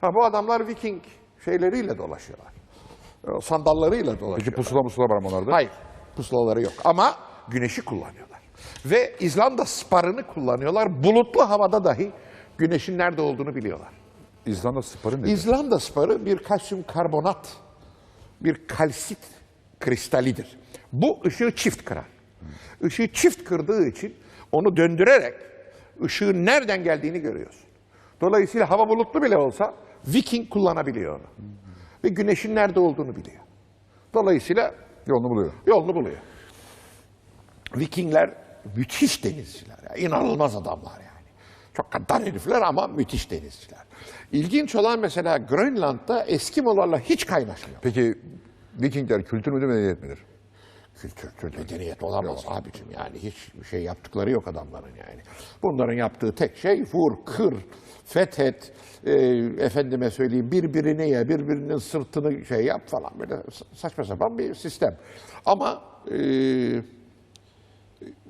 Ha, bu adamlar Viking şeyleriyle dolaşıyorlar. E, Sandallarıyla Peki dolaşıyorlar. pusula musula var mı onlarda? Hayır, pusulaları yok ama güneşi kullanıyorlar. Ve İzlanda sparını kullanıyorlar. Bulutlu havada dahi güneşin nerede olduğunu biliyorlar. İzlanda Sparı nedir? İzlanda sparı bir kalsiyum karbonat, bir kalsit kristalidir. Bu ışığı çift kırar. Işığı çift kırdığı için onu döndürerek ışığın nereden geldiğini görüyorsun. Dolayısıyla hava bulutlu bile olsa Viking kullanabiliyor onu. Ve güneşin nerede olduğunu biliyor. Dolayısıyla Yolunu buluyor. yolunu buluyor. Vikingler müthiş denizciler. ya, inanılmaz adamlar yani. Çok gaddar herifler ama müthiş denizciler. İlginç olan mesela Grönland'da Eskimolarla hiç kaynaşmıyor. Peki Vikingler kültür müdür medeniyet midir? Kültür, medeniyet olamaz abicim yani. Hiç şey yaptıkları yok adamların yani. Bunların yaptığı tek şey vur, kır, fethet, e, efendime söyleyeyim birbirine ye, birbirinin sırtını şey yap falan böyle saçma sapan bir sistem. Ama e,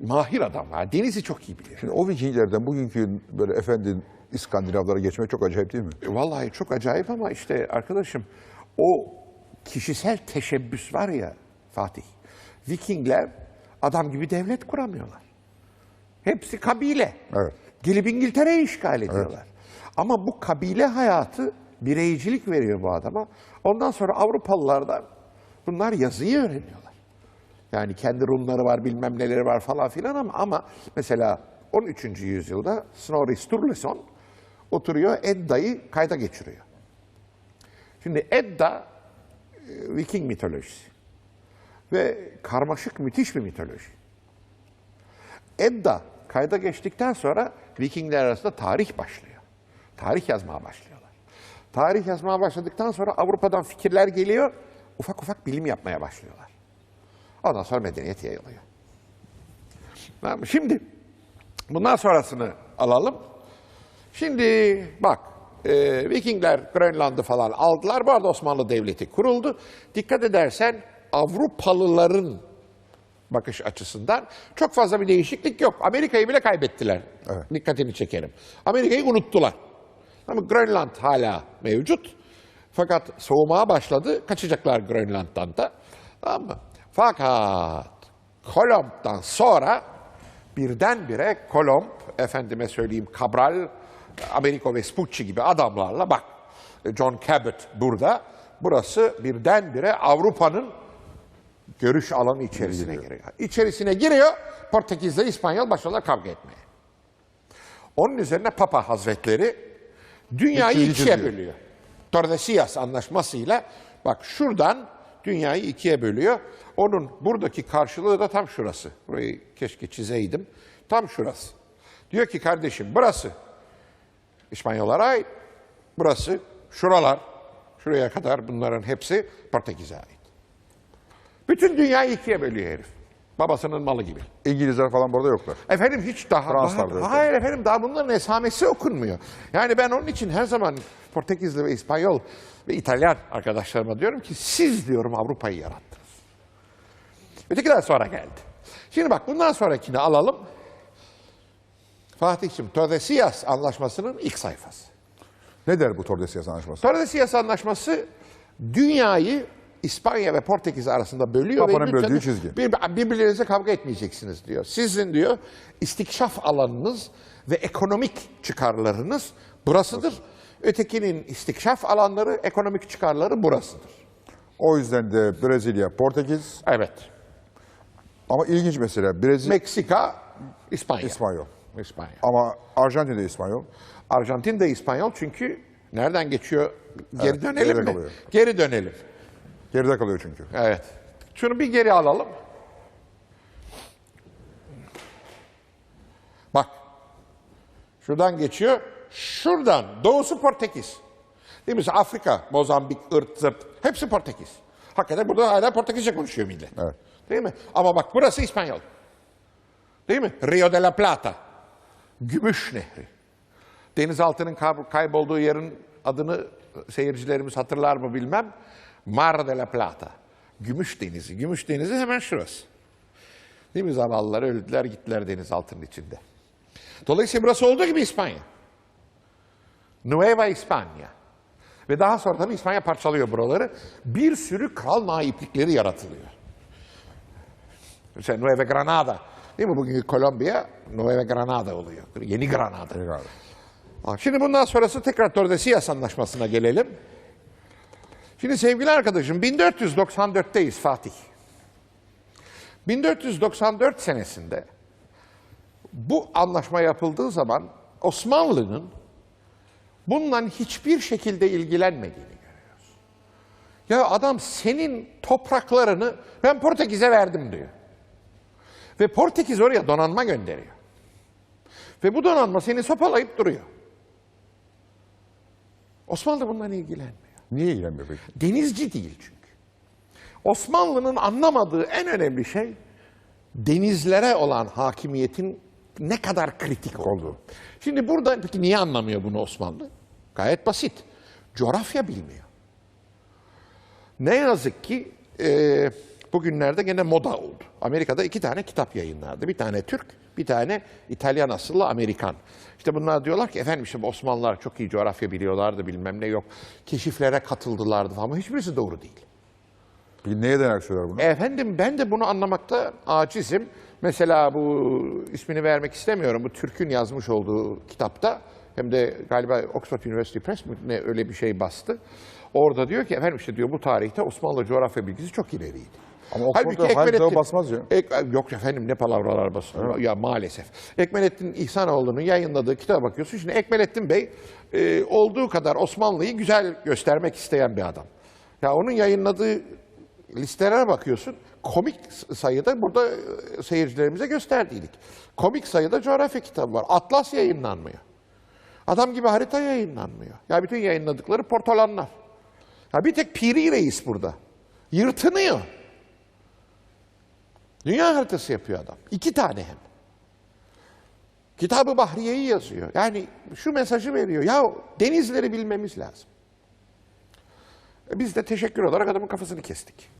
mahir adamlar, denizi çok iyi biliyor. Şimdi o Vikinglerden bugünkü böyle efendi İskandinavlara geçmek çok acayip değil mi? E, Vallahi çok acayip ama işte arkadaşım o kişisel teşebbüs var ya Fatih. Vikingler adam gibi devlet kuramıyorlar. Hepsi kabile. Evet. Gelip İngiltere'yi işgal ediyorlar. Ama bu kabile hayatı bireycilik veriyor bu adama. Ondan sonra Avrupalılardan bunlar yazıyı öğreniyorlar. Yani kendi Rumları var, bilmem neleri var falan filan ama, ama mesela 13. yüzyılda Snorri Sturluson oturuyor Edda'yı kayda geçiriyor. Şimdi Edda e, Viking mitolojisi ve karmaşık müthiş bir mitoloji. Edda kayda geçtikten sonra Vikingler arasında tarih başlıyor. Tarih yazmaya başlıyorlar. Tarih yazmaya başladıktan sonra Avrupa'dan fikirler geliyor. Ufak ufak bilim yapmaya başlıyorlar. Ondan sonra medeniyet yayılıyor. Şimdi bundan sonrasını alalım. Şimdi bak e, Vikingler Grönland'ı falan aldılar. Bu arada Osmanlı Devleti kuruldu. Dikkat edersen Avrupalıların bakış açısından çok fazla bir değişiklik yok. Amerika'yı bile kaybettiler. Evet. Dikkatini çekerim. Amerika'yı unuttular. Ama Grönland hala mevcut. Fakat soğumaya başladı. Kaçacaklar Grönland'dan da. Tamam mı? Fakat Kolomb'dan sonra birdenbire Kolomb, efendime söyleyeyim Cabral, Amerigo Vespucci gibi adamlarla bak John Cabot burada. Burası birdenbire Avrupa'nın görüş alanı içerisine giriyor. İçerisine giriyor, Portekizle İspanyol başlıyorlar kavga etmeye. Onun üzerine Papa Hazretleri dünyayı İkiyi ikiye çiziyor. bölüyor. Tordesillas anlaşmasıyla bak şuradan dünyayı ikiye bölüyor. Onun buradaki karşılığı da tam şurası. Burayı keşke çizeydim. Tam şurası. Diyor ki kardeşim burası İspanyollara ait. Burası şuralar, şuraya kadar bunların hepsi Portekiz'e ait. Bütün dünyayı ikiye bölüyor herif. Babasının malı gibi. İngilizler falan burada yoklar. Efendim hiç daha, Fransızlar da daha hayır efendim daha bunların esamesi okunmuyor. Yani ben onun için her zaman Portekizli ve İspanyol ve İtalyan arkadaşlarıma diyorum ki siz diyorum Avrupa'yı yarattınız. Ötekiler sonra geldi. Şimdi bak bundan sonrakini alalım. Fatih'ciğim Tordesillas Anlaşması'nın ilk sayfası. Ne der bu Tordesillas Anlaşması? Tordesillas Anlaşması dünyayı İspanya ve Portekiz arasında bölüyor. Papanın böldüğü çizgi. Bir, birbirlerinize kavga etmeyeceksiniz diyor. Sizin diyor istikşaf alanınız ve ekonomik çıkarlarınız burasıdır. Ötekinin istikşaf alanları, ekonomik çıkarları burasıdır. O yüzden de Brezilya, Portekiz Evet. ama ilginç mesela Brezilya, Meksika, İspanya. İspanyol. İspanya. Ama Arjantin de İspanyol. Arjantin de İspanyol çünkü nereden geçiyor? Geri Evet, dönelim mi? kalıyor. Geri dönelim. Geride kalıyor çünkü. Evet. Şunu bir geri alalım. Bak. Şuradan geçiyor. Şuradan. Doğusu Portekiz. Değil mi? Afrika, Mozambik, Irt, Zırt. Hepsi Portekiz. Hakikaten burada hala Portekizce konuşuyor millet. Evet. Değil mi? Ama bak burası İspanyol. Değil mi? Rio de la Plata. Gümüş Nehri. Denizaltının kay- kaybolduğu yerin adını seyircilerimiz hatırlar mı bilmem. Mar de la Plata. Gümüş Denizi. Gümüş Denizi hemen şurası. Değil mi? Zavallılar öldüler gittiler denizaltının içinde. Dolayısıyla burası olduğu gibi İspanya. Nueva İspanya. Ve daha sonra tabii İspanya parçalıyor buraları. Bir sürü kral naiplikleri yaratılıyor. Mesela Nueva Granada. Değil mi? Bugünkü Kolombiya Nueva Granada oluyor. Yeni Granada. Eyvallah. Bak, Şimdi bundan sonrası tekrar Tordesillas Anlaşması'na gelelim. Şimdi sevgili arkadaşım 1494'teyiz Fatih. 1494 senesinde bu anlaşma yapıldığı zaman Osmanlı'nın bundan hiçbir şekilde ilgilenmediğini görüyoruz. Ya adam senin topraklarını ben Portekiz'e verdim diyor. Ve Portekiz oraya donanma gönderiyor. Ve bu donanma seni sopalayıp duruyor. Osmanlı bundan ilgilenmiyor. Niye ilgilenmiyor peki? Denizci değil çünkü. Osmanlı'nın anlamadığı en önemli şey denizlere olan hakimiyetin ne kadar kritik olduğu. Şimdi burada peki niye anlamıyor bunu Osmanlı? Gayet basit. Coğrafya bilmiyor. Ne yazık ki e, bugünlerde gene moda oldu. Amerika'da iki tane kitap yayınlardı. Bir tane Türk, bir tane İtalyan asıllı Amerikan. İşte bunlar diyorlar ki efendim işte bu Osmanlılar çok iyi coğrafya biliyorlardı bilmem ne yok. Keşiflere katıldılardı. Ama hiçbirisi doğru değil. Peki neye dayanarak söylüyorlar bunu? Efendim ben de bunu anlamakta acizim. Mesela bu ismini vermek istemiyorum. Bu Türk'ün yazmış olduğu kitapta hem de galiba Oxford University Press mi ne öyle bir şey bastı. Orada diyor ki efendim işte diyor bu tarihte Osmanlı coğrafya bilgisi çok ileriydi. Ama Oxford'da Halil basmaz ya. Ek- yok efendim ne palavralar basıyor. Ya maalesef. Ekmelettin İhsanoğlu'nun yayınladığı kitaba bakıyorsun. Şimdi Ekmelettin Bey e, olduğu kadar Osmanlı'yı güzel göstermek isteyen bir adam. Ya onun yayınladığı listelere bakıyorsun. Komik sayıda burada e, seyircilerimize gösterdiydik. Komik sayıda coğrafya kitabı var. Atlas yayınlanmıyor. Adam gibi harita yayınlanmıyor. Ya bütün yayınladıkları portolanlar. Ya bir tek Piri Reis burada. Yırtınıyor. Dünya haritası yapıyor adam. İki tane hem. Kitabı Bahriye'yi yazıyor. Yani şu mesajı veriyor. Ya denizleri bilmemiz lazım. E Biz de teşekkür olarak adamın kafasını kestik.